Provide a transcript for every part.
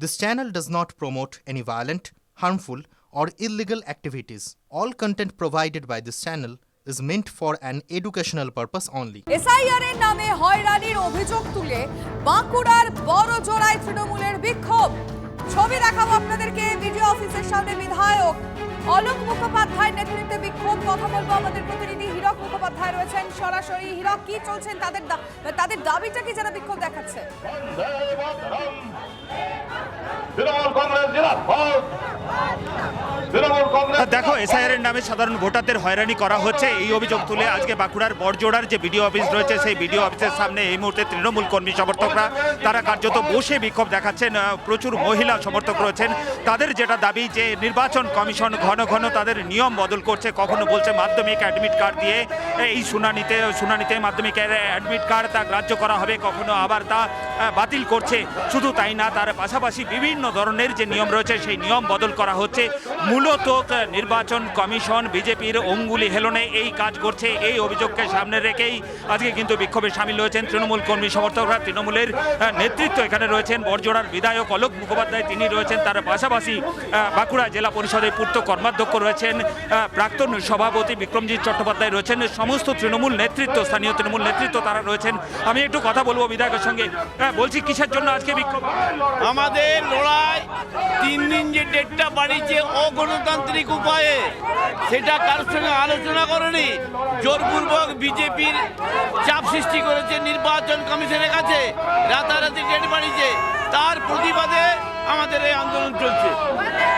This channel does not promote any violent, harmful, or illegal activities. All content provided by this channel is meant for an educational purpose only. SIR এর নামে হয়রানির অভিযোগ তুলে বাঁকুড়ার বড় জোড়ায় তৃণমূলের বিক্ষোভ ছবি দেখাবো আপনাদেরকে ভিডিও অফিসের সামনে বিধায়ক অলোক মুখোপাধ্যায় নেতৃত্বে বিক্ষোভ। কথা বলব আমাদের প্রতিনিধি হীরক মুখোপাধ্যায় রয়েছেন সরাসরি। হীরক কি চলছেন তাদের তাদের দাবিটা কি যারা বিক্ষোভ দেখাচ্ছে? তৃণমূল কংগ্রেস জিন্দাবাদ। দেখো এসআইআর এর নামে সাধারণ ভোটারদের হয়রানি করা হচ্ছে। এই অভিযোগ তুলে আজকে বাঁকুড়ার বড়জোড়ার যে বিডিও অফিস রয়েছে সেই বিডিও অফিসের সামনে এই মুহূর্তে তৃণমূল কর্মী সমর্থকরা তারা কার্যত বসে বিক্ষোভ দেখাচ্ছেন। আহ, প্রচুর মহিলা সমর্থক রয়েছেন। তাদের যেটা দাবি যে নির্বাচন কমিশন ঘন ঘন তাদের নিয়ম বদল করছে। কখনো বলছে মাধ্যমিক অ্যাডমিট কার্ড দিয়ে এই শুনানিতে শুনানিতে মাধ্যমিকের অ্যাডমিট কার্ড তা গ্রাহ্য করা হবে, কখনো আবার তা বাতিল করছে। শুধু তাই না, তার পাশাপাশি বিভিন্ন ধরনের যে নিয়ম রয়েছে, সেই নিয়ম বদল করা হচ্ছে। মূলত নির্বাচন কমিশন, বিজেপির অঙ্গুলি হেলনে এই কাজ করছে। এই অভিযোগকে সামনে রেখেই আজকে কিন্তু বিক্ষোভে সামিল হয়েছেন তৃণমূল কর্মী সমর্থকরা। তৃণমূলের নেতৃত্ব এখানে রয়েছেন। বড়জোড়ার বিধায়ক অলোক মুখোপাধ্যায় তিনি রয়েছেন। তার পাশাপাশি বাঁকুড়া জেলা পরিষদের পূর্ত কর্মাধ্যক্ষ রয়েছেন প্রাক্তন সভাপতি বিক্রমজিৎ চট্টোপাধ্যায় রয়েছেন সমস্ত তৃণমূল নেতৃত্ব স্থানীয় তৃণমূল নেতৃত্ব তারা রয়েছেন। আমি একটু কথা বলব বিধায়কের সঙ্গে। আহ, বলছি কিসের জন্য আজকে বিক্ষোভ আমাদের লড়াই তিন দিন যে ডেটটা বাড়িয়েছে অগণতান্ত্রিক উপায়ে সেটা কারোর সঙ্গে আলোচনা করেনি। জোরপূর্বক বিজেপির চাপ সৃষ্টি করেছে নির্বাচন কমিশনের কাছে রাতারাতি ডেট বাড়িয়েছে। তার প্রতিবাদে আমাদের এই আন্দোলন চলছে।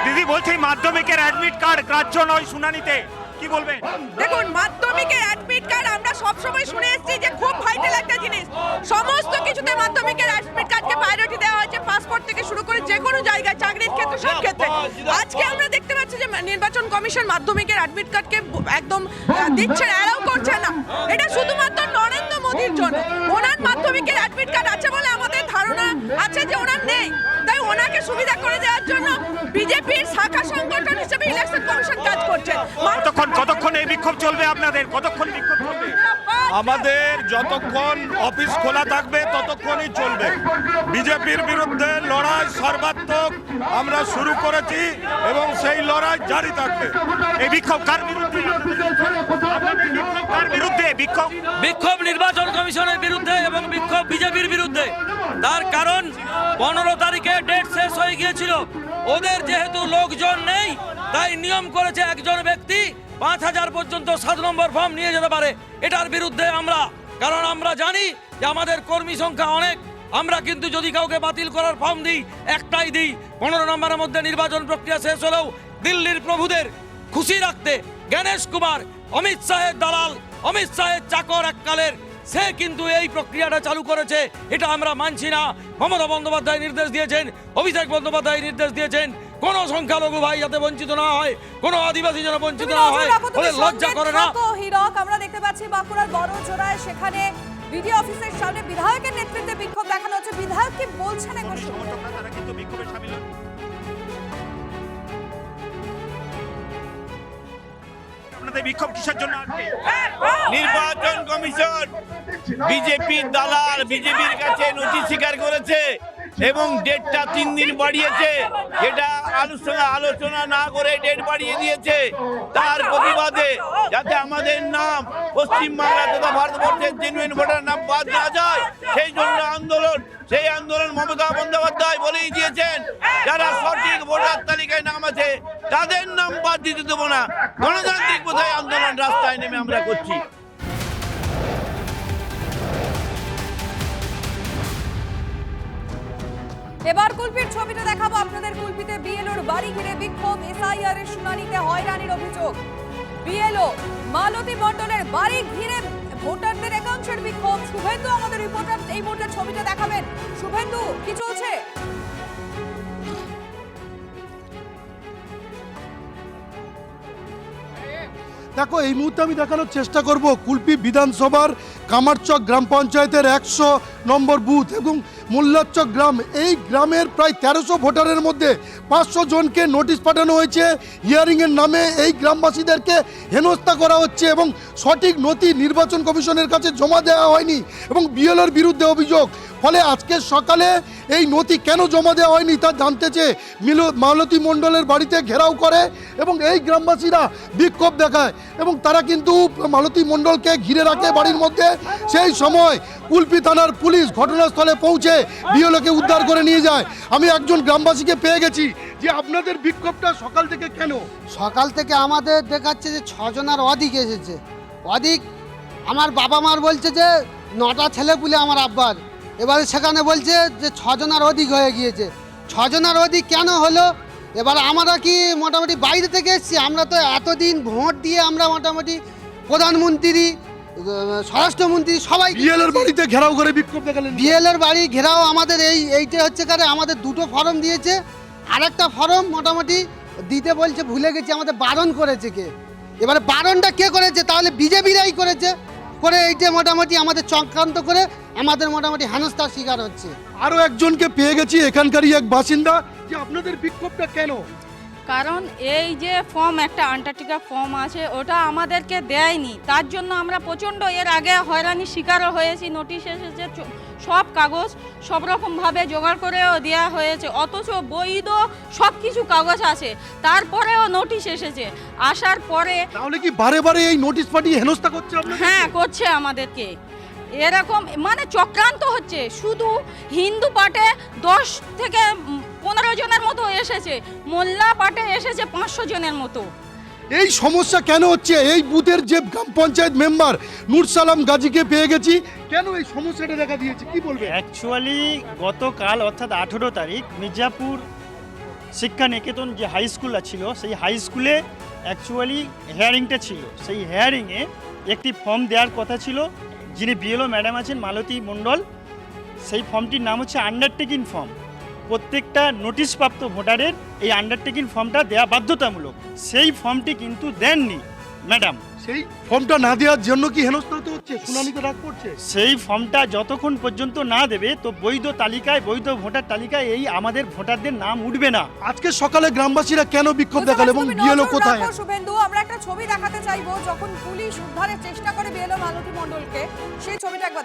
দিদি বলছি মাধ্যমিকের অ্যাডমিট কার্ড গ্রাহ্য নয় শুনানিতে। কি বলবেন? দেখুন মাধ্যমিকের অ্যাডমিট কার্ড আমরা সবসময় শুনে এসেছি যে খুব ভাইটাল একটা জিনিস। সমস্ত কিছুতে মাধ্যমিকের অ্যাডমিট কার্ডকে প্রায়োরিটি দেওয়া হয়েছে পাসপোর্ট থেকে শুরু করে যে কোনো জায়গায় চাকরির ক্ষেত্রে সব ক্ষেত্রে। আজকে আমরা দেখতে পাচ্ছি যে নির্বাচন কমিশন মাধ্যমিকের অ্যাডমিট কার্ডকে একদম দিচ্ছে অ্যালাউ করছে না। এটা শুধুমাত্র নরেন্দ্র মোদীর জন্য। ওনার মাধ্যমিকের অ্যাডমিট কার্ড আছে বলে আমাদের ধারণা আছে যে ওনার নেই। তাই ওনাকে সুবিধা করে দেওয়ার জন্য বিজেপির শাখা সংগঠন হিসেবে ইলেকশন কমিশন কাজ করছে। কতক্ষণ কতক্ষণ এই বিক্ষোভ চলবে আপনাদের? কতক্ষণ বিক্ষোভ চলবে? আমাদের যতক্ষণ অফিস খোলা থাকবে ততক্ষণই চলবে। বিজেপির বিরুদ্ধে লড়াই সর্বাত্মক আমরা শুরু করেছি এবং সেই লড়াই জারি থাকবে। এই বিক্ষোভ কার বিরুদ্ধে? কার বিরুদ্ধে? বিক্ষোভ বিক্ষোভ নির্বাচন কমিশনের বিরুদ্ধে এবং বিক্ষোভ বিজেপির বিরুদ্ধে। তার কারণ পনেরো তারিখে ডেট শেষ হয়ে গিয়েছিল। ওদের যেহেতু লোকজন নেই তাই নিয়ম করেছে একজন ব্যক্তি। পাঁচ হাজার পর্যন্ত সাত নম্বর ফর্ম নিয়ে যেতে পারে। এটার বিরুদ্ধে আমরা, কারণ আমরা জানি যে আমাদের কর্মী সংখ্যা অনেক। আমরা কিন্তু যদি কাউকে বাতিল করার ফর্ম দিই, একটাই দিই। পনেরো নম্বরের মধ্যে নির্বাচন প্রক্রিয়া শেষ হলেও দিল্লির প্রভুদের খুশি রাখতে গণেশ কুমার, অমিত শাহের দালাল, অমিত শাহের চাকর এককালের, সে কিন্তু এই প্রক্রিয়াটা চালু করেছে। এটা আমরা মানছি না। মমতা বন্দ্যোপাধ্যায় নির্দেশ দিয়েছেন, অভিষেক বন্দ্যোপাধ্যায় নির্দেশ দিয়েছেন। কোন সংখ্যালঘু ভাই যাতে বঞ্চিত না হয় কোন আদিবাসী যেন বঞ্চিত না হয় ওদের লজ্জা করে না। হীরক আমরা দেখতে পাচ্ছি বাঁকুড়ার বড় জোড়ায় সেখানে বিডিও অফিসের সামনে বিধায়কের নেতৃত্বে বিক্ষোভ দেখানো হচ্ছে। বিধায়ক কি বলছেন শুনুন। সমর্থকরা তারা কিন্তু বিক্ষোভে সামিল আপনাদের বিক্ষোভ কিসের জন্য নির্বাচন কমিশন বিজেপির দালাল বিজেপির কাছে নথি স্বীকার করেছে। এবং ডেটটা তিন দিন বাড়িয়েছে। এটা আলোচনা আলোচনা না করে ডেট বাড়িয়ে দিয়েছে। তার প্রতিবাদে যাতে আমাদের নাম পশ্চিমবাংলা তথা ভারতবর্ষের জেনুইন ভোটার নাম বাদ না যায়, সেই জন্য আন্দোলন, সেই আন্দোলন মমতা বন্দ্যোপাধ্যায় বলেই দিয়েছেন, যারা সঠিক ভোটার তালিকায় নাম আছে, তাদের নাম বাদ দিতে দেবো না। গণতান্ত্রিক বোধহয় আন্দোলন রাস্তায় নেমে আমরা করছি। এবার কুলপির ছবিটা দেখাবো আপনাদের কুলপিতে বিএলওর বাড়ি ঘিরে বিক্ষোভ এসআইআর এর শুনানিতে হয়রানির অভিযোগ। বিএলও, মালতী মণ্ডলের বাড়ি ঘিরে ভোটারদের একাংশের বিক্ষোভ। শুভেন্দু আমাদের রিপোর্টার এই মুহূর্তে ছবিটা দেখাবেন। শুভেন্দু, কি চলছে? দেখো, এই মুহূর্তে আমি দেখানোর চেষ্টা করব কুলপি বিধানসভার কামারচক গ্রাম পঞ্চায়েতের একশো নম্বর বুথ এবং মোল্লাচক গ্রাম। এই গ্রামের প্রায় তেরোশো ভোটারের মধ্যে পাঁচশো জনকে নোটিশ পাঠানো হয়েছে। হিয়ারিংয়ের নামে এই গ্রামবাসীদেরকে হেনস্থা করা হচ্ছে এবং সঠিক নথি নির্বাচন কমিশনের কাছে জমা দেওয়া হয়নি এবং বিএলওর বিরুদ্ধে অভিযোগ। ফলে আজকে সকালে এই নথি কেন জমা দেওয়া হয়নি তা জানতে চেয়ে মিল মালতী মণ্ডলের বাড়িতে ঘেরাও করে এবং এই গ্রামবাসীরা বিক্ষোভ দেখায় এবং তারা কিন্তু মালতী মণ্ডলকে ঘিরে রাখে বাড়ির মধ্যে। সেই সময় কুলপি থানার পুলিশ ঘটনাস্থলে পৌঁছে বিয়লকে উদ্ধার করে নিয়ে যায়। আমি একজন গ্রামবাসীকে পেয়ে গেছি যে আপনাদের বিক্ষোভটা সকাল থেকে কেন? সকাল থেকে আমাদের দেখাচ্ছে যে ছজনের অধিক এসেছে। অধিক আমার বাবা মার বলছে যে নটা ছেলে পুলে আমার আব্বার। এবারে সেখানে বলছে যে ছজনের অধিক হয়ে গিয়েছে। ছজনের অধিক কেন হলো? এবার আমরা কি মোটামুটি বাইরে থেকে এসেছি? আমরা তো এতদিন ভোট দিয়ে আমরা মোটামুটি প্রধানমন্ত্রী স্বরাষ্ট্রমন্ত্রী সবাই বিএলের বাড়িতে ঘেরাও করে বিক্ষোভ দেখালেন। বিএলের বাড়ি ঘেরাও আমাদের এই এইটা হচ্ছে কারে আমাদের দুটো ফর্ম দিয়েছে। আরেকটা ফর্ম মোটামুটি দিতে বলছে ভুলে গেছি আমাদের বারণ করেছে কে। এবারে বারণটা কে করেছে? তাহলে বিজেপিরাই করেছে। করে এইটা মোটামুটি আমাদের চক্রান্ত করে আমাদের মোটামুটি হেনস্থার শিকার হচ্ছে। আরও একজনকে পেয়ে গেছি এখানকারই এক বাসিন্দা যে আপনাদের বিক্ষোভটা কেন? কারণ এই যে ফর্ম একটা আন্টার্কটিকা ফর্ম আছে ওটা আমাদেরকে দেয়নি। তার জন্য আমরা প্রচণ্ড এর আগে হয়রানির শিকারও হয়েছি নোটিশ এসেছে সব কাগজ সব রকমভাবে জোগাড় করেও দেওয়া হয়েছে অথচ বৈধ সব কিছু কাগজ আছে। তারপরেও নোটিশ এসেছে। আসার পরে তাহলে কি বারে বারে এই নোটিশ পাঠিয়ে হেনস্থা করছে হ্যাঁ করছে আমাদেরকে। এরকম মানে চক্রান্ত হচ্ছে। শুধু হিন্দু পাটে দশ থেকে পনেরো জনের মতো এসেছে মোল্লা পাটে এসেছে পাঁচশো জনের মতো। এই সমস্যা কেন হচ্ছে? এই বুথের যে গ্রাম পঞ্চায়েত মেম্বার নূর সালাম গাজীকে পেয়ে গেছি কেন এই সমস্যাটা দেখা দিয়েছে? কি বলবে অ্যাকচুয়ালি গতকাল অর্থাৎ আঠেরো তারিখ মির্জাপুর শিক্ষা নিকেতন যে হাই স্কুল ছিল সেই হাই স্কুলে অ্যাকচুয়ালি হেয়ারিংটা ছিল। সেই হেয়ারিংয়ে একটি ফর্ম দেওয়ার কথা ছিল। যিনি বিএলও ম্যাডাম আছেন মালতী মণ্ডল সেই ফর্মটির নাম হচ্ছে আন্ডারটেকিং ফর্ম প্রত্যেকটা নোটিশপ্রাপ্ত ভোটারের এই আন্ডারটেকিং ফর্মটা দেওয়া বাধ্যতামূলক। সেই ফর্মটি কিন্তু দেননি ম্যাডাম সেই ফর্মটা না দেওয়ার জন্য কি হেনস্থা হতে হচ্ছে? শুনানিতে রাগ করছে? সেই ফর্মটা যতক্ষণ পর্যন্ত না দেবে তো বৈধ তালিকায় বৈধ ভোটার তালিকায় এই আমাদের ভোটারদের নাম উঠবে না। আজকে সকালে গ্রামবাসীরা কেন বিক্ষোভ দেখাল এবং তুমি বিএলও কোথায়? রাখো, শুভেন্দু আমরা একটা ছবি দেখাতে চাইব যখন পুলিশ উদ্ধারের চেষ্টা করে বিএলও মালতী মণ্ডলকে সেই ছবিটা একবার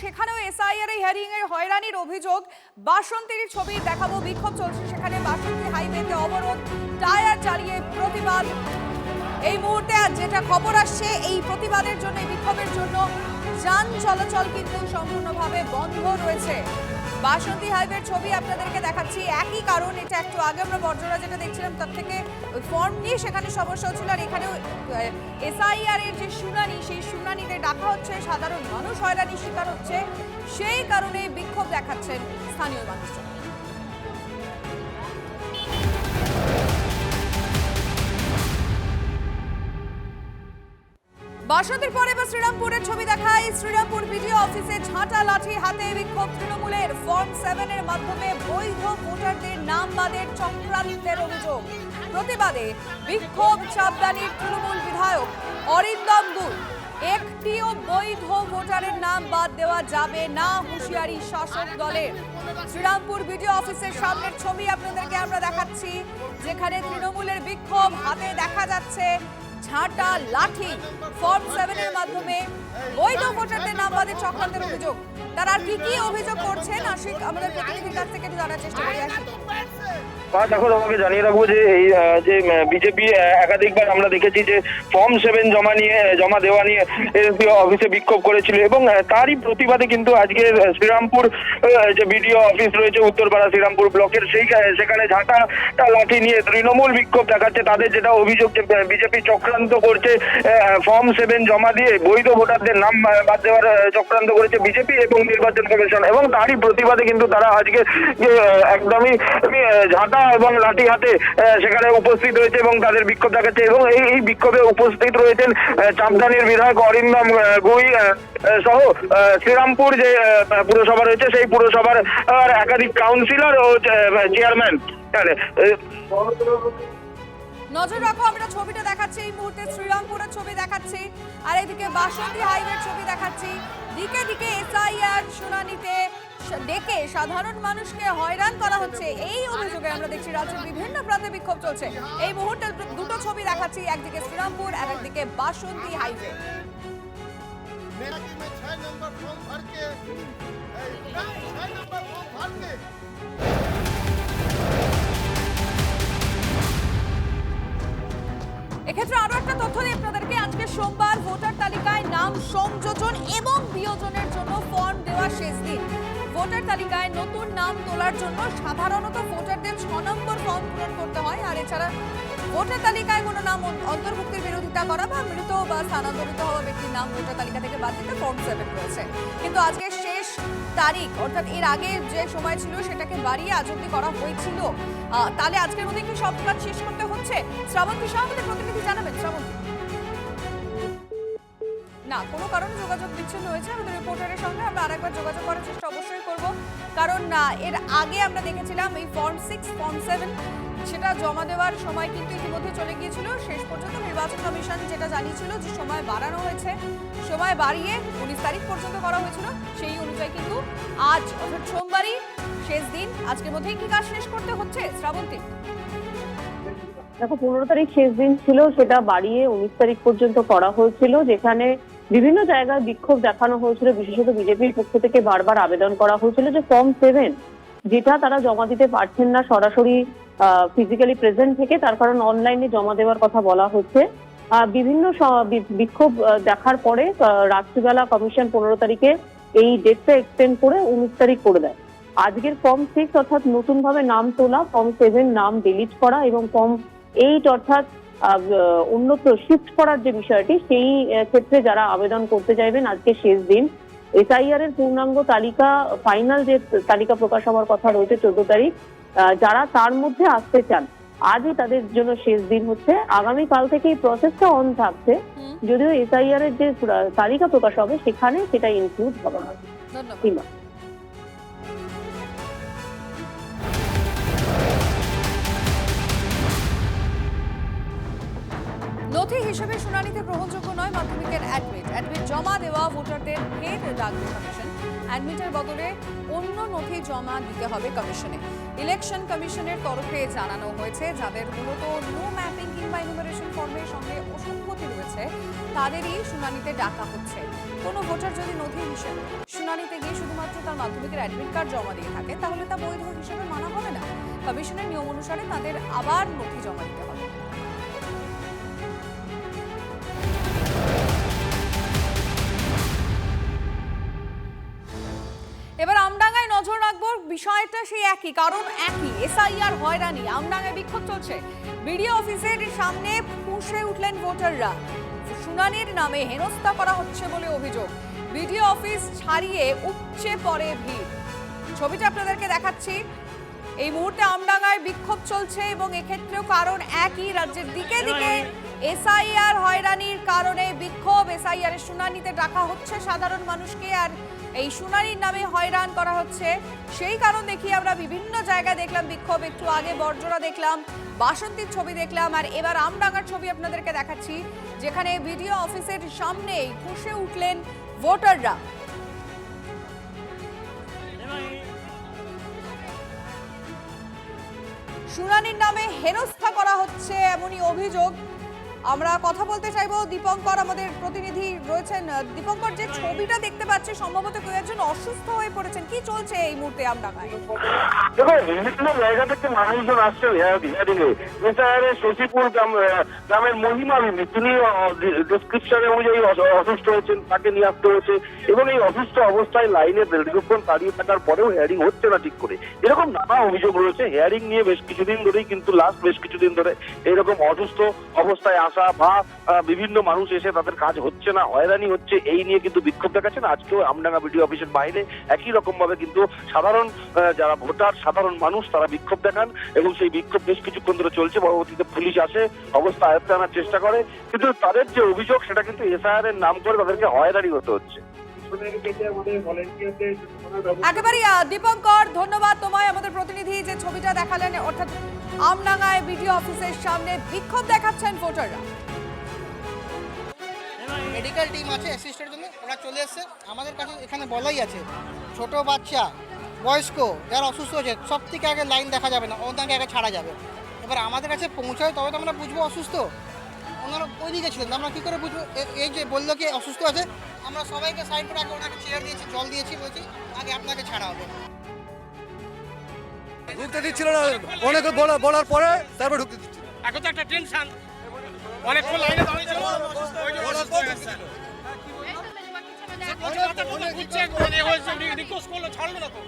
সেখানেও এসআইআর এই হ্যারিং এর হয়রানির অভিযোগ। বাসন্তীর ছবি দেখাবো, বিক্ষোভ চলছে সেখানে। বাসন্তী হাইওয়েতে অবরোধ, টায়ার চালিয়ে প্রতিবাদ। এই মুহূর্তে আর যেটা খবর আসছে, এই প্রতিবাদের জন্য বিক্ষোভের জন্য যান চলাচল কিন্তু সম্পূর্ণভাবে বন্ধ রয়েছে। বাসন্তী হাইওয়ের ছবি আপনাদেরকে দেখাচ্ছি। একই কারণ এটা একটু আগে আমরা বর্জরা যেটা দেখছিলাম, তার থেকে ওই ফর্ম নিয়ে সেখানে সমস্যা হচ্ছিল। আর এখানেও এসআইআর এর যে শুনানি, সেই শুনানিতে ডাকা হচ্ছে। সাধারণ মানুষ হয়রানির শিকার হচ্ছে। সেই কারণে বিক্ষোভ দেখাচ্ছেন স্থানীয় মানুষজন। বাসন্তীর পরে বা শ্রীরামপুরের ছবি দেখায়। শ্রীরামপুর বিডিও অফিসে ঝাঁটা লাঠি হাতে বিক্ষোভ তৃণমূলের। ফর্ম সেভেনের মাধ্যমে বৈধ ভোটারদের নাম বাদের চক্রান্তের অভিযোগ। প্রতিবাদে বিক্ষোভ চাপদানির তৃণমূল বিধায়ক অরিন্দম গুল। একটিও বৈধ ভোটারের নাম বাদ দেওয়া যাবে না হুঁশিয়ারি শাসক দলের। শ্রীরামপুর বিডিও অফিসের সামনের ছবি আপনাদেরকে আমরা দেখাচ্ছি, যেখানে তৃণমূলের বিক্ষোভ হাতে দেখা যাচ্ছে। ঝাঁটা, লাঠি, ফর্ম সেভেনের মাধ্যমে বৈধ ভোটারদের নাম বাদে চক্রান্তের অভিযোগ। তারা আর কি কি অভিযোগ করছেন, আশিক, আমাদের প্রতিনিধির কাছ থেকে জানার চেষ্টা করি, আশিক। আর দেখো তোমাকে জানিয়ে রাখব যে এই যে বিজেপি একাধিকবার আমরা দেখেছি যে ফর্ম সেভেন জমা নিয়ে জমা দেওয়া নিয়ে এসপি অফিসে বিক্ষোভ করেছিল এবং তারই প্রতিবাদে কিন্তু আজকে শ্রীরামপুর যে বিডিও অফিস রয়েছে উত্তরপাড়া শ্রীরামপুর ব্লকের সেই সেখানে ঝাঁটা লাঠি নিয়ে তৃণমূল বিক্ষোভ দেখাচ্ছে। তাদের যেটা অভিযোগ যে বিজেপি চক্রান্ত করছে ফর্ম সেভেন জমা দিয়ে বৈধ ভোটারদের নাম বাদ দেওয়ার চক্রান্ত করেছে বিজেপি এবং নির্বাচন কমিশন এবং তারই প্রতিবাদে কিন্তু তারা আজকে একদমই ঝাঁটা এবং লাঠি হাতে সেখানে উপস্থিত রয়েছে এবং তাদের বিক্ষোভ দেখাচ্ছে এবং এই এই বিক্ষোভে উপস্থিত রয়েছেন চাঁদদানির বিধায়ক অরিন্দম গুই সহ শ্রীরামপুর যে পুরসভা রয়েছে, সেই পুরসভার একাধিক কাউন্সিলর ও চেয়ারম্যান নজর রাখো, আমরা ছবিটা দেখাচ্ছি, এই মুহূর্তে শ্রীরামপুরের ছবি দেখাচ্ছি, আর এদিকে বাসন্তী হাইওয়ের ছবি দেখাচ্ছি। দিকে দিকে এসআইআর শুনানিতে ডেকে সাধারণ মানুষকে হয়রান করা হচ্ছে। এই অভিযোগে আমরা দেখছি রাজ্যের বিভিন্ন প্রান্তে বিক্ষোভ চলছে। এই মুহূর্তে দুটো ছবি দেখাচ্ছি একদিকে শ্রীরামপুর আর একদিকে বাসন্তী হাইওয়ে। এক্ষেত্রে আরও একটা তথ্য দিই আপনাদেরকে আজকে সোমবার ভোটার তালিকায় নাম সংযোজন এবং বিয়োজনের জন্য ফর্ম দেওয়া শেষ দিন। ভোটার তালিকায় নতুন নাম তোলার জন্য সাধারণত ভোটারদের ছ নম্বর ফর্ম পূরণ করতে হয়, আর এছাড়া ভোটার তালিকায় কোনো নাম অন- অন্তর্ভুক্তির বিরোধিতা করা বা মৃত বা স্থানান্তরিত হওয়া ব্যক্তির নাম ভোটার তালিকা থেকে বাদ দিতে ফর্ম সেভেন রয়েছে। কিন্তু আজকে শেষ তারিখ, অর্থাৎ এর আগে যে সময় ছিল সেটাকে বাড়িয়ে আজ অব্দি করা হয়েছিল। তাহলে আজকের মধ্যে কি সব কাজ শেষ করতে হচ্ছে? শ্রাবন্তী আমাদের প্রতিনিধি জানাবেন। শ্রাবন্তী। না, কোনো কারণে যোগাযোগ বিচ্ছিন্ন হয়েছে আমাদের রিপোর্টারের সঙ্গে। আমরা আরেকবার যোগাযোগ করার চেষ্টা অবশ্যই করব। কারণ এর আগে আমরা দেখেছিলাম এই ফর্ম সিক্স ফর্ম সেভেন সেটা জমা দেওয়ার সময় কিন্তু ইতিমধ্যে চলে গিয়েছিল। শেষ পর্যন্ত নির্বাচন কমিশন যেটা জানিয়েছিল যে সময় বাড়ানো হয়েছে, সময় বাড়িয়ে উনিশ তারিখ পর্যন্ত করা হয়েছিল। সেই অনুযায়ী কিন্তু আজ, অর্থাৎ সোমবারই শেষ দিন। আজকের মধ্যেই কি কাজ শেষ করতে হচ্ছে? শ্রাবন্তী। দেখো, পনেরো তারিখ শেষ দিন ছিল, সেটা বাড়িয়ে উনিশ তারিখ পর্যন্ত করা হয়েছিল, যেখানে বিভিন্ন জায়গায় বিক্ষোভ দেখানো হয়েছিল, বিশেষত বিজেপির পক্ষ থেকে বারবার আবেদন করা হয়েছিল যে ফর্ম সেভেন যেটা তারা জমা দিতে পারছেন না সরাসরি ফিজিক্যালি প্রেজেন্ট থেকে, তার কারণ অনলাইনে জমা দেওয়ার কথা বলা হচ্ছে। বিভিন্ন বিক্ষোভ দেখার পরে রাত্রিবেলা কমিশন পনেরো তারিখে এই ডেটটা এক্সটেন্ড করে উনিশ তারিখ করে দেয়। আজকের ফর্ম সিক্স অর্থাৎ নতুন ভাবে নাম তোলা ফর্ম সেভেন নাম ডিলিট করা এবং ফর্ম এইট অর্থাৎ উন্নত শিফট করার যে বিষয়টি সেই ক্ষেত্রে যারা আবেদন করতে চাইবেন আজকে শেষ দিন। এসআইআর এর পূর্ণাঙ্গ তালিকা ফাইনাল যে তালিকা প্রকাশ হওয়ার কথা রয়েছে চোদ্দ তারিখ যারা তার মধ্যে আসতে চান আজই তাদের জন্য শেষ দিন হচ্ছে। আগামী কাল থেকে এই প্রসেসটা অন থাকছে যদিও এসআইআর এর যে তালিকা প্রকাশ হবে সেখানে সেটা ইনক্লুড হবে না। ধন্যবাদ। হিসেবে শুনানিতে গ্রহণযোগ্য নয় মাধ্যমিকের অ্যাডমিট অ্যাডমিট জমা দেওয়া ভোটারদের ফের রাখবে কমিশন অ্যাডমিটের বদলে অন্য নথি জমা দিতে হবে কমিশনে ইলেকশন কমিশনের তরফে জানানো হয়েছে, যাদের মূলত নো ম্যাপিং কিংবা ইনুমারেশন ফর্মের সঙ্গে অসঙ্গতি রয়েছে, তাদেরই শুনানিতে ডাকা হচ্ছে। কোনো ভোটার যদি নথি হিসেবে শুনানিতে গিয়ে শুধুমাত্র তার মাধ্যমিকের অ্যাডমিট কার্ড জমা দিয়ে থাকে, তাহলে তা বৈধ হিসেবে মানা হবে না। কমিশনের নিয়ম অনুসারে তাদের আবার নথি জমা দিতে হবে। বিষয়টা সেই একই কারণ একই। এসআইআর হয়রানি আমডাঙ্গায় বিক্ষোভ চলছে। বিডিও অফিসের সামনে পুষে উঠলেন ভোটাররা। শুনানির নামে হেনস্থা করা হচ্ছে বলে অভিযোগ। বিডিও অফিস ছাড়িয়ে উপচে পড়ে ভিড়। ছবিটা আপনাদেরকে দেখাচ্ছি। এই মুহূর্তে আমডাঙ্গায় বিক্ষোভ চলছে এবং এক্ষেত্রেও কারণ একই। রাজ্যের দিকে দিকে এসআইআর হয়রানির কারণে বিক্ষোভ। এসআইআর এর শুনানিতে ডাকা হচ্ছে সাধারণ মানুষকে আর এই শুনানির নামে হয়রান করা হচ্ছে। সেই কারণ দেখি আমরা বিভিন্ন জায়গায় দেখলাম বিক্ষোভ, একটু আগে বর্জরা দেখলাম, বাসন্তীর ছবি দেখলাম, আর এবার আমডাঙ্গার ছবি আপনাদেরকে দেখাচ্ছি, যেখানে বিডিও অফিসের সামনেই ফুসে উঠলেন ভোটাররা। শুনানির নামে হেনস্থা করা হচ্ছে এমনই অভিযোগ। আমরা কথা বলতে চাইব দীপঙ্কর, আমাদের প্রতিনিধি রয়েছেন। দীপঙ্কর, যে ছবিটা দেখতে পাচ্ছি, সম্ভবত কেউ একজন অসুস্থ হয়ে পড়েছেন। কি চলছে এই মুহূর্তে আমডাঙ্গায়? দেখো বিভিন্ন জায়গা থেকে মানুষজন আসছে হিয়ারিং এছাড়া শশীপুর গ্রামের মহিমা বিবি, তিনি ডিসক্রিপশন অনুযায়ী অসুস্থ হয়েছেন, তাকে নিয়ে আসতে হয়েছে। এবং এই অসুস্থ অবস্থায় লাইনে দীর্ঘক্ষণ দাঁড়িয়ে থাকার পরেও হেয়ারিং হচ্ছে না ঠিক করে। এরকম নানা অভিযোগ রয়েছে। হেয়ারিং নিয়ে বেশ কিছুদিন ধরেই, কিন্তু লাস্ট বেশ কিছুদিন ধরে এরকম অসুস্থ অবস্থায় আসা বা বিভিন্ন মানুষ এসে তাদের কাজ হচ্ছে না, হয়রানি হচ্ছে, এই নিয়ে কিন্তু বিক্ষোভ দেখাচ্ছেন। আজকেও আমডাঙ্গা বিডিও অফিসের বাইরে একই রকম ভাবে কিন্তু সাধারণ যারা ভোটার, সাধারণ মানুষ তারা বিক্ষোভ দেখান এবং সেই বিক্ষোভ বেশ কিছুক্ষণ ধরে চলছে। পরবর্তীতে পুলিশ আসে, অবস্থা আয়ত্তে আনার চেষ্টা করে। কিন্তু তাদের যে অভিযোগ, সেটা কিন্তু এসআইআর এর নাম করে তাদেরকে হয়রানি হতে হচ্ছে। একেবারে দীপঙ্কর, ধন্যবাদ। তোমায় আমাদের প্রতিনিধি যে ছবিটা দেখালেন, অর্থাৎ আমডাঙ্গায় বিডিও অফিসের সামনে বিক্ষোভ দেখাচ্ছেন ভোটাররা। মেডিকেল টিম আছে অ্যাসিস্টের জন্য ওরা চলে এসছে। আমাদের কাছে এখানে বলাই আছে, ছোট বাচ্চা, বয়স্ক, যারা অসুস্থ হয়েছে সব থেকে আগে লাইন দেখা যাবে না, ওনাকে আগে ছাড়া যাবে। এবার আমাদের কাছে পৌঁছায়, তবে তো আমরা বুঝব অসুস্থ। ওনারা ওই দিকে ছিলেন, আমরা কী করে বুঝব? এই যে বলল কি, অসুস্থ আছে, আমরা সবাইকে সাইড করে আগে ওনাকে চেয়ার দিয়েছি, জল দিয়েছি, বলছি, আগে আপনাকে ছাড়া হবে। ঢুকতে দিচ্ছিল না। অনেক বলার পরে তারপর ঢুকতে দিচ্ছিল। এখন তো একটা টেনশন। অনেকক্ষণ লাইনে দাঁড়িয়েছিল রিকোয়েস্ট করল ছাড়লো না তো।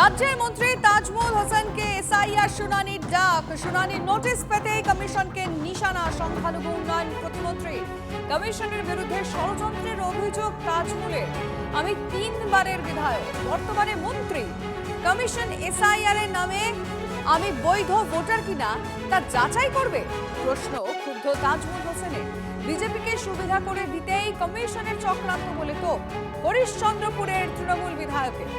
রাজ্যের মন্ত্রী তাজমুল হোসেনকে এসআইআর শুনানির ডাক। শুনানির নোটিশ পেতেই কমিশনকে নিশানা সংখ্যালঘু উন্নয়ন প্রতিমন্ত্রী। কমিশনের বিরুদ্ধে ষড়যন্ত্রের অভিযোগ তাজমুলের আমি তিনবারের বিধায়ক, বর্তমানে মন্ত্রী। কমিশন এসআইআর এর নামে আমি বৈধ ভোটার কিনা তা যাচাই করবে? প্রশ্ন ক্ষুব্ধ তাজমুল হোসেনের বিজেপিকে সুবিধা করে দিতেই কমিশনের চক্রান্ত বলে তো হরিশ্চন্দ্রপুরের তৃণমূল বিধায়কের।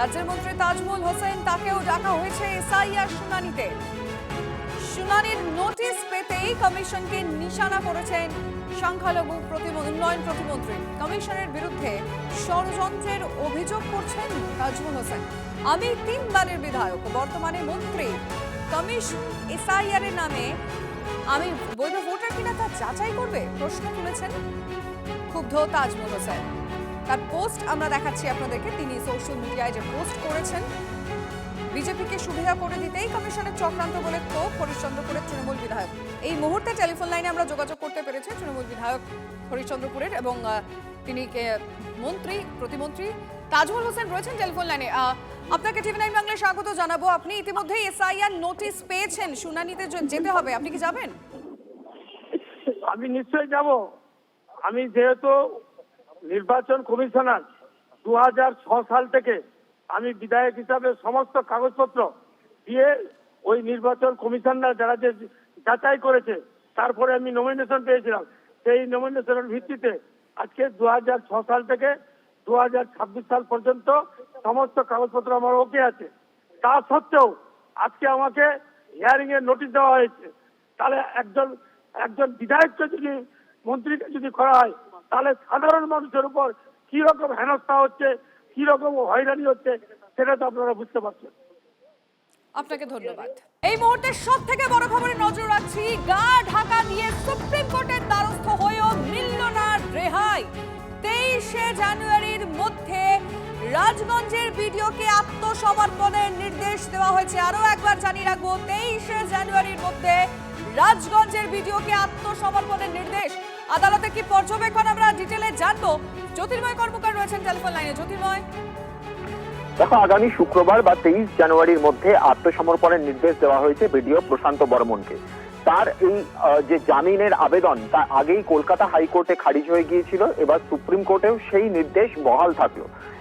রাজ্যের মন্ত্রী তাজমুল হোসেন, তাকেও ডাকা হয়েছে এসআইআর শুনানিতে। শুনানির নোটিশ পেতেই কমিশনকে নিশানা করেছেন সংখ্যালঘু উন্নয়ন প্রতিমন্ত্রী। কমিশনের বিরুদ্ধে ষড়যন্ত্রের অভিযোগ করছেন তাজমুল হোসেন। আমি তিনবারের বিধায়ক, বর্তমানে মন্ত্রী। কমিশন এসআইআর এর নামে আমি বৈধ ভোটার কিনা তা যাচাই করবে? প্রশ্ন তুলেছেন ক্ষুব্ধ তাজমুল হোসেন। তার পোস্ট আমরা দেখাচ্ছি আপনাদেরকে। তিনি সোশ্যাল মিডিয়ায় যে পোস্ট করেছেন, বিজেপিকে সুবিধা করে দিতেই কমিশনের চক্রান্ত বলে ক্ষোভ হরিশ্চন্দ্রপুরের তৃণমূল বিধায়ক। এই মুহূর্তে টেলিফোন লাইনে আমরা যোগাযোগ করতে পেরেছি তৃণমূল বিধায়ক হরিশ্চন্দ্রপুরের এবং তিনি মন্ত্রী, প্রতিমন্ত্রী তাজমুল হোসেন রয়েছেন টেলিফোন লাইনে আপনাকে টিভি নাইন বাংলায় স্বাগত জানাব। আপনি ইতিমধ্যেই এসআইআর নোটিশ পেয়েছেন, শুনানিতে যেতে হবে। আপনি কি যাবেন? আমি নিশ্চয়ই যাব। আমি যেহেতু নির্বাচন কমিশনার দু সাল থেকে আমি বিধায়ক হিসাবে সমস্ত কাগজপত্র দিয়ে ওই নির্বাচন কমিশনার যারা যে যাচাই করেছে, তারপরে আমি নমিনেশন পেয়েছিলাম। সেই নমিনেশনের ভিত্তিতে আজকে দু সাল থেকে দু হাজার ছাব্বিশ সাল পর্যন্ত সমস্ত কাগজপত্র আমার ওকে আছে। তা সত্ত্বেও আজকে আমাকে হিয়ারিং এর নোটিশ দেওয়া হয়েছে। তাহলে একজন একজন বিধায়ককে যদি, মন্ত্রীকে যদি করা হয় তাহলে সাধারণ মানুষের উপর কি রকম হেনস্থা হচ্ছে কি রকম হয়রানি হচ্ছে, সেটা তো আপনারা বুঝতে পারছেন। আপনাকে ধন্যবাদ। এই মুহূর্তে সব থেকে বড় খবরে নজর রাখছি, গা ঢাকা দিয়ে সুপ্রিম কোর্টের দ্বারস্থ হয়েও মিলল না রেহাই। তেইশে জানুয়ারির মধ্যে রাজগঞ্জের ভিডিওকে আত্মসমর্পণের নির্দেশ দেওয়া হয়েছে। আরও একবার জানিয়ে রাখব, তেইশে জানুয়ারির মধ্যে রাজগঞ্জের ভিডিওকে আত্মসমর্পণের নির্দেশ আদালতে কি পর্যবেক্ষণ আমরা ডিটেলে জানব? জ্যোতির্ময় কর্মকার রয়েছেন টেলিফোন লাইনে। জ্যোতির্ময়? দেখো, আগামী শুক্রবার বা তেইশ জানুয়ারির মধ্যে আত্মসমর্পণের নির্দেশ দেওয়া হয়েছে বিডিও প্রশান্ত বর্মনকে। তার এই যে জামিনের আবেদন তা আগেই কলকাতা হাইকোর্টে খারিজ হয়ে গিয়েছিল, এবার সুপ্রিম কোর্টেও সেই নির্দেশ বহাল থাকল।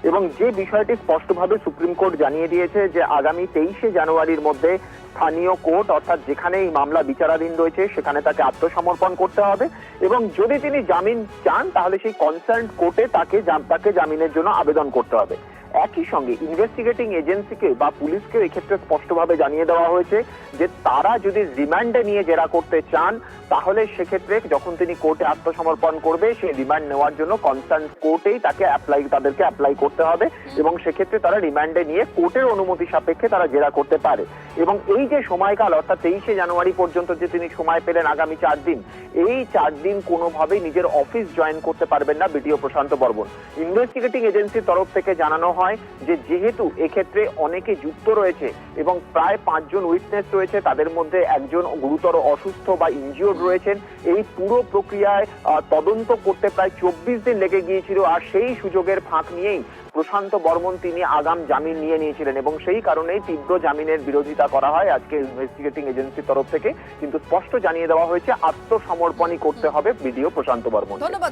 এবং যে বিষয়টি স্পষ্টভাবে সুপ্রিম কোর্ট জানিয়ে দিয়েছে যে, আগামী তেইশে জানুয়ারির মধ্যে স্থানীয় কোর্ট, অর্থাৎ যেখানে এই মামলা বিচারাধীন রয়েছে, সেখানে তাকে আত্মসমর্পণ করতে হবে। এবং যদি তিনি জামিন চান, তাহলে সেই কনসার্ন কোর্টে তাকে তাকে জামিনের জন্য আবেদন করতে হবে। একই সঙ্গে ইনভেস্টিগেটিং এজেন্সিকে বা পুলিশকে এক্ষেত্রে স্পষ্টভাবে জানিয়ে দেওয়া হয়েছে যে তারা যদি রিমান্ডে নিয়ে জেরা করতে চান, তাহলে সেক্ষেত্রে যখন তিনি কোর্টে আত্মসমর্পণ করবে, সেই রিমান্ড নেওয়ার জন্য কনসার্ন কোর্টেই তাকে অ্যাপ্লাই তাদেরকে অ্যাপ্লাই করতে হবে এবং সেক্ষেত্রে তারা রিমান্ডে নিয়ে কোর্টের অনুমতি সাপেক্ষে তারা জেরা করতে পারে। এবং এই যে সময়কাল, অর্থাৎ তেইশে জানুয়ারি পর্যন্ত যে তিনি সময় পেলেন আগামী চার দিন, এই চার দিন কোনোভাবেই নিজের অফিস জয়েন করতে পারবেন না বিডিও প্রশান্ত বর্মন। ইনভেস্টিগেটিং এজেন্সির তরফ থেকে জানানো হয় যে যেহেতু এক্ষেত্রে অনেকে যুক্ত রয়েছে এবং প্রায় পাঁচজন উইটনেস রয়েছে, তাদের মধ্যে একজন গুরুতর অসুস্থ বা ইনজিওর্ড রয়েছেন। এই পুরো প্রক্রিয়ায় তদন্ত করতে প্রায় চব্বিশ দিন লেগে গিয়েছিল আর সেই সুযোগের ফাঁক নিয়েই প্রশান্ত বর্মন তিনি আগাম জামিন নিয়ে নিয়েছিলেন এবং সেই কারণেই তীব্র জামিনের বিরোধিতা করা হয় আজকে ইনভেস্টিগেটিং এজেন্সির তরফ থেকে। কিন্তু স্পষ্ট জানিয়ে দেওয়া হয়েছে, আত্মসমর্পণই করতে হবে বিডিও প্রশান্ত বর্মন ধন্যবাদ